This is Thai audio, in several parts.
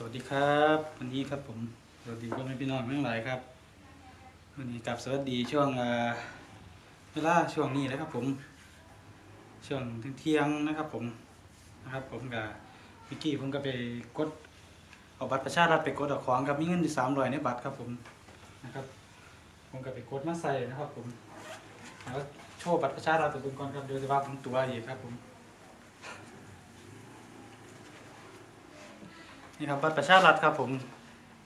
สวัสดีครับวันนี้ครับผมสวัสดีพ่อแม่พี่น้องทั้งหลายครับวันนี้กลับสวัสดีช่วงเวลาช่วงนี้นะครับผมช่วงเที่ยงนะครับผมนะครับผมกับมิกกี้ผมก็ไปกดเอาบัตรประชารัฐไปกดเอาของครับมีเงินอยู่สามร้อยในบัตรครับผมนะครับ ผมก็ไปกดมาใส่นะครับผมแล้วโชว์บัตรประชารัฐตัวเป็นก่อนครับเดี๋ยวจะว่าผมตัวอีกครับผม นี่ครับบัตรประชารัฐครับ ผม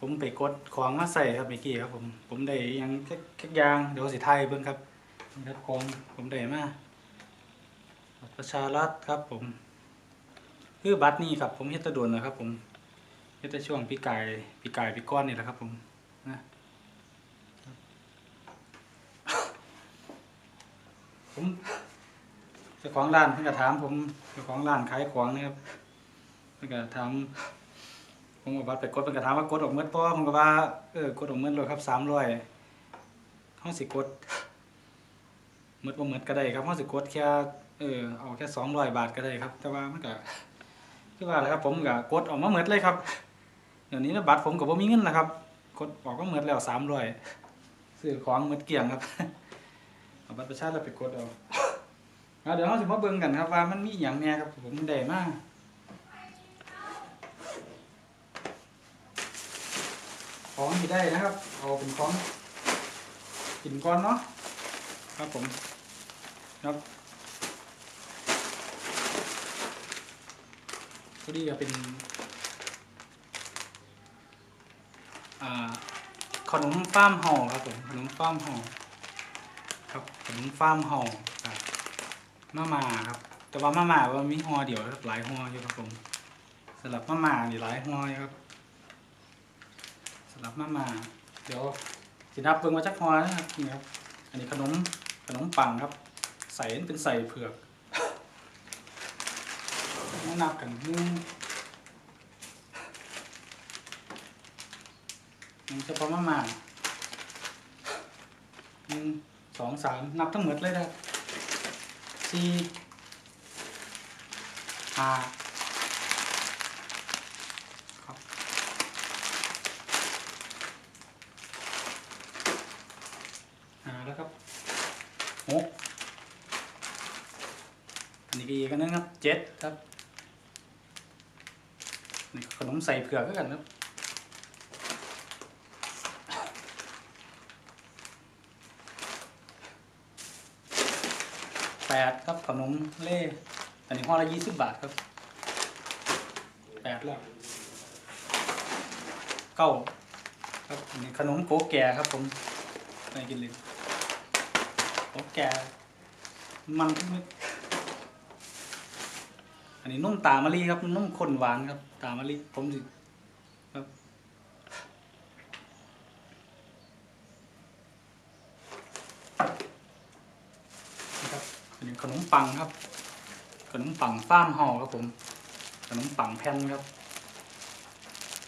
ผมไปกดของมาใส่ครับเมื่อกี้ครับ ผม ผมได้ยังแค่แค่ยางเดี๋ยวสิไทยเบิ่งครับนี่ครับของผมได้มาบัตรประชารัฐครับ ผม คือบัตรนี้ครับ ผมเฮ็ดตะด่วนนะครับ ผมเฮ็ดแต่ช่วงปีกายปีกายปีก้อนนี่แหละครับ ผมนะผมเจ้าของร้านเพิ่นก็ถามผมเจ้าของร้านขายของนะครับเพิ่นก็ถาม ผมก็ว่าไปกดเป็นกระถามว่ากดออกเมื่อป้อผมก็ว่าเออกดออกเมื่อเลยครับสามร้อยห้องสิกดเมื่อบ่เมื่อก็ได้ครับห้องสิกดแค่เออเอาแค่สองร้อยบาทก็ได้ครับ แต่ว่ามันก็คือว่าแหละครับ ผมก็กดออกมาเมื่อเลยครับเดี๋ยวนี้นะบัตรผมก็บ่มีเงินนะครับกดออกก็เมื่อแล้วสามร้อยซื้อของเมื่อเกลี่ยงครับเอาบัตรประชาชนไปกดเอาเอาเดี๋ยวเราสิมาเบิ่งกันครับว่ามันมีอย่างแน่ครับ ผมได้มาก ของที่ได้นะครับ เอาเป็นของกินก่อนเนาะครับผมครับก็ดีก็เป็นขนมฟ้ามห่อครับผมขนมฟ้ามห่อครับขนมฟ้ามห่อครับมาม่าครับ แต่ว่ามาม่าว่ามีห่อเดียวครับหลายห่ออยู่ครับผมสำหรับมาม่านี่หลายห่ออยู่ครับ รับมามาเดี๋ยวสินับเบิ่งมาจากฮอนะครับนี่ครับ อันนี้ขนมขนมปังครับ ใส่เป็นใส่เผือกมานับกันหนึ่งหนึ่งเฉพาะมามาหนึ่งสองสามนับทั้งหมดเลยนะครับสี่ห้าครับ ครับหกอันนี้ก็อีกอันนึงครับเจ็ดครับนี่ขนมใส่เผือกก็กันครับแปดครับขนมเล่อันนี้ห่อละยี่สิบบาทครับแปดแล้วเก้าครับอันนี้ขนมโกแก่ครับผมไม่กินเลย โอ้แกมันทุกเม็ดอันนี้นุ่มตามะลิครับนุ่มข้นหวานครับ ตามะลิผมสิครับนะครับอันนี้ขนมปังครับ ขนมปังฟ้าร์มเฮาครับผม ขนมปังแผ่นครับ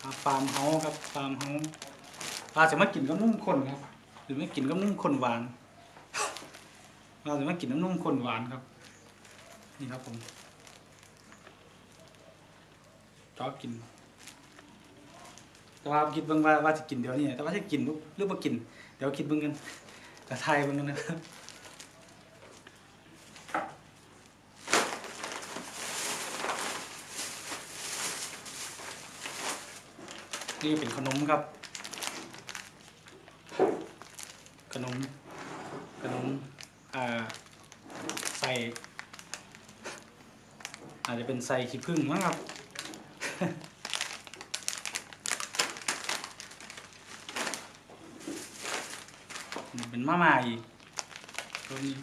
อ่าฟาร์มเฮาครับฟาร์มเฮาปลาจะมากินกับนุ่มข้นครับ หรือไม่กินกับนุ่มข้นหวาน เราจะมากินน้ำนุ่มข้นหวานครับ นี่ครับผมชอบกิน แต่ว่าคิดเบิ่งว่าว่าจะกินเดี๋ยวนี้แต่ว่าจะกินหรือหรือบ่กิน เดี๋ยวคิดเบิ่งกันกระทายเบิ่งกันนะครับนี่เป็นขนมครับ ขนม ขนมอ่าใส่ อาจจะเป็น ใส่ขี้ผึ้งมั้งครับนี่เป็นมาม่าอีกตัวนี้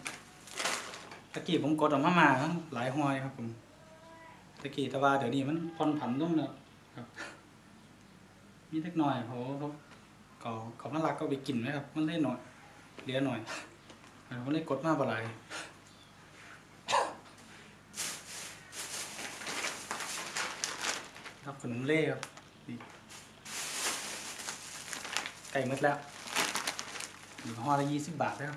ตะกี้ผมกดเออกมาม่าหลายหอยครับผมตะกี้แต่ว่าเดี๋ยวนี้มันพอนผันลงแล้วครับ มีเล็กน้อยเขาเขาเขาเขาน่ารักก็ไปกินไหมครับ มันได้หน่อยเหลือหน่อยผมเลยกดมาบ่หลาย ครับขนมเล่ครับไก่หมดแล้วหนึ่ห่อละยี่สิบบาทแล้ว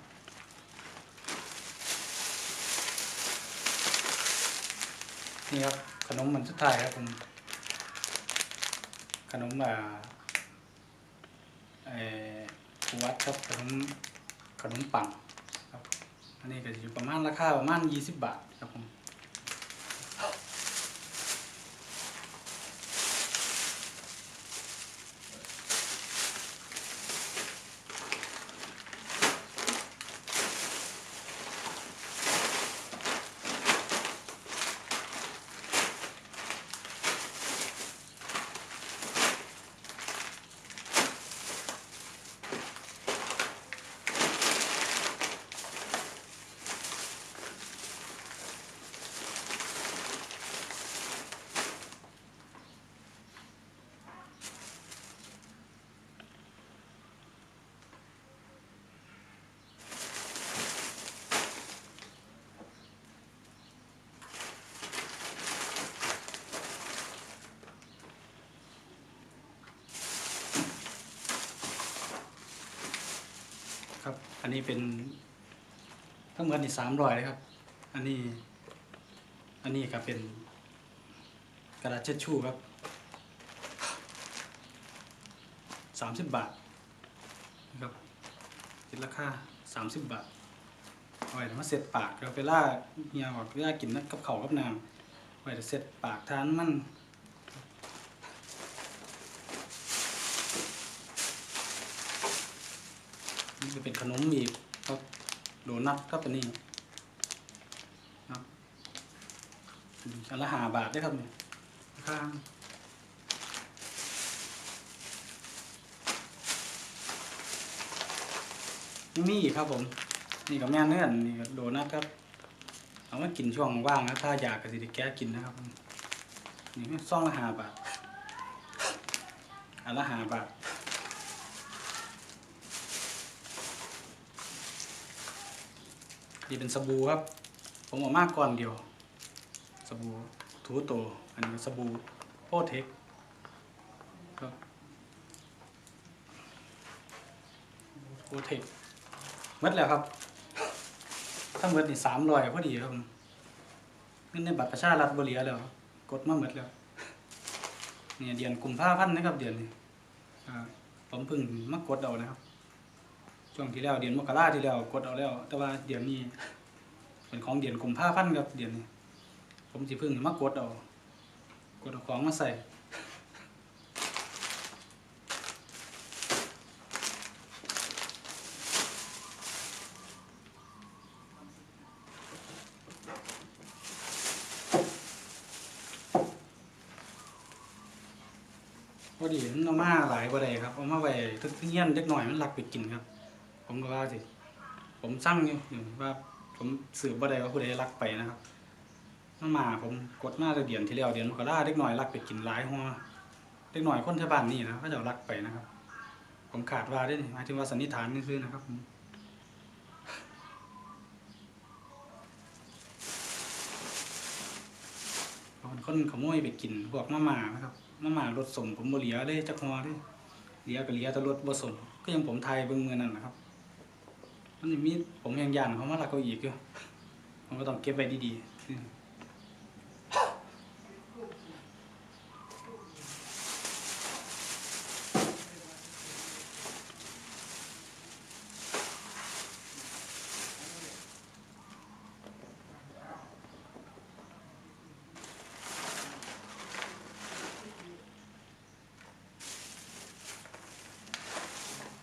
นี่ครับขนมมันสุดท้ายครับผมขนมอ่าเอ่อวัดครับขนมขนมปังครับอันนี้ก็อยู่ประมาณราคาประมาณยี่สิบบาทครับผม อันนี้เป็นทั้งหมดนี่สามร้อยเลยครับ อันนี้ อันนี้ก็เป็นกระดาษเช็ดชู่ครับสามสิบบาทนะครับคิดราคาสามสิบบาทเอาไว้มาเสร็จปากครับเวลาเมียบอกเวลากินนักกับเขากับน้ำไว้เสร็จปากทานมัน นี่จะเป็นขนมอีกครับโดนัทครับอันนี้ครับอันละห้าบาทได้ครับเนี่ยข้างนี่ครับผม นี่กับแม่เนื้อนนี่ก็โดนัทครับเอามากินช่วงว่างนะถ้าอยากก็สิแก้กินนะครับ นี่ซองละห้าบาทอันละห้าบาท นี่เป็นสบู่ครับ ผมเอามากก่อนเดียว สบู่ทูโตอันนี้สบู่โพเทคครับโพเทคหมดแล้วครับทั้งหมดนี่สามร้อยพอดีครับผมเงินในบัตรประชารัฐบเรียแล้ว กดมาหมดแล้วเนี่ยเดือนกุมภาพันธ์นะครับเดือนนี้ผมเพิ่งมากดเอานะครับ ช่วงที่แล้วเดือนมกราที่แล้วกดเอาแล้ว แต่ว่าเดือนนี้เป็นของเดือนกุมภาพันธ์ครับเดือนนี้ผมสิพิ่งมากดเอากดเอาของมาใส่พอดีมันเอามาหลายบ่ได้ครับเอามาไว้ทึกเงี้ยนเล็กหน่อยมันหลักไปกินครับ ผมก็ว่าสิ ผมสั่งอยู่อยู่ว่า ผมสืบบ่ได้ว่าผู้ใดรักไปนะครับมามาผมกดมาแต่เดือนที่แล้วเดือนมกราเด็กหน่อยรักไปกินหลายหัวเด็กหน่อยคนแถวบ้านนี่นะเขาจะรักไปนะครับ ผมขาดว่าได้นี่หมายถึงว่าสันนิษฐานนี่คือนะครับผมคนคนขโมยไปกินพวกมาม่านะครับมาม่ารถสมผมบ่เหลียเลยจักหัวเลยเหลียก็เหลียแต่รถบ่สมก็ยังผมไทยเบิ่งเมือนั่นนะครับ มันยังมีผมยังย่านเขามาลักเอาอีกอยู่ผมก็ต้องเก็บไว้ดีๆอืม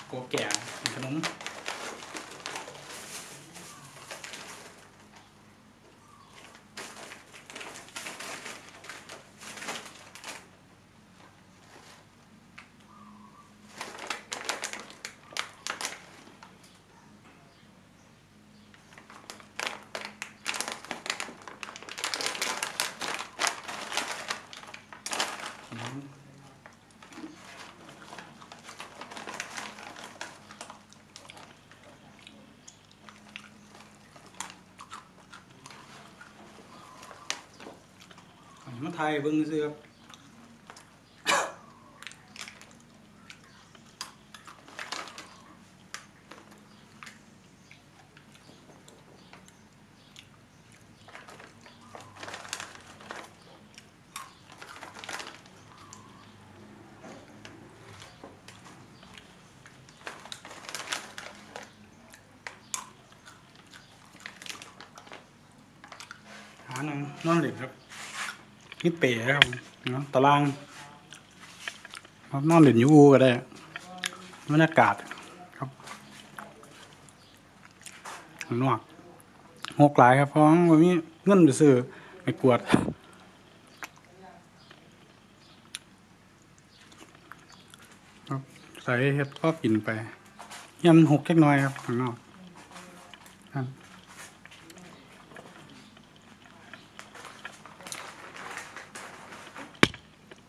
โกแก่ มาไทยเบิ้งซื้อครับหาหน่อยนอนหลับครับ นี่เป๋ครับเนาะตารางครับนอนเล่นอยู่อูก็ได้บรรยากาศครับข้างนอกหกหลายครับเพราะวันมีเงินไปซื้อไปกวดครับใส่เห็ดก็กินไปยำหกแค่น้อยครับข้างนอกครับ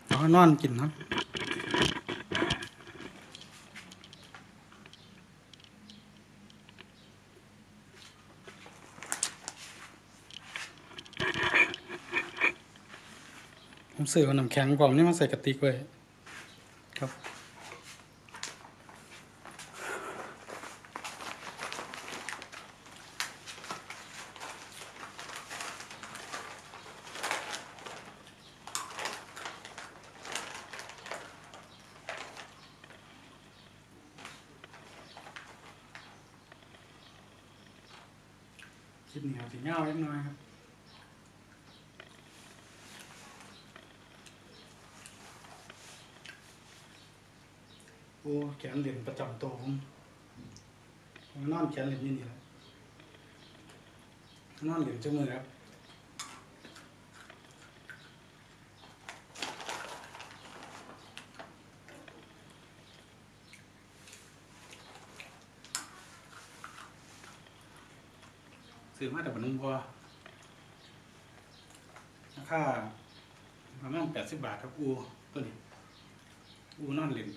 แล้วก็ นอนกินครับผมซื้อเอาน้ำแข็งกล่องนี่มาใส่กระติกไว้ครับ เอาสีเงาเล็กน้อยครับโอ้แขนเหรียญประจำตัวผมผมนอนแขนเหรียญนี่นี่แหละนอนเหรียญจมือครับ ซื้อมาแต่บันนึงพอราคาประมาณแปดสิบบาทครับอูตัวนี้อูนอนเล่น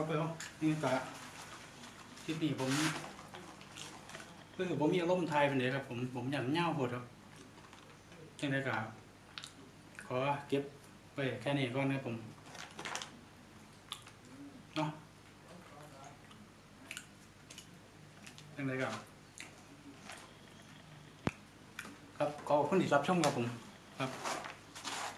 ครับแล้วนี่กะคลิปนี้ผมเพื่อผมมีอารมณ์ไทยเป็นเด็กครับ ผมผมอยากเง่าโหดครับยังไงกะขอเก็บไว้แค่นี้ก่อนนะผมเนาะยังไงกะครับขอบคุณที่รับชมครับผมครับ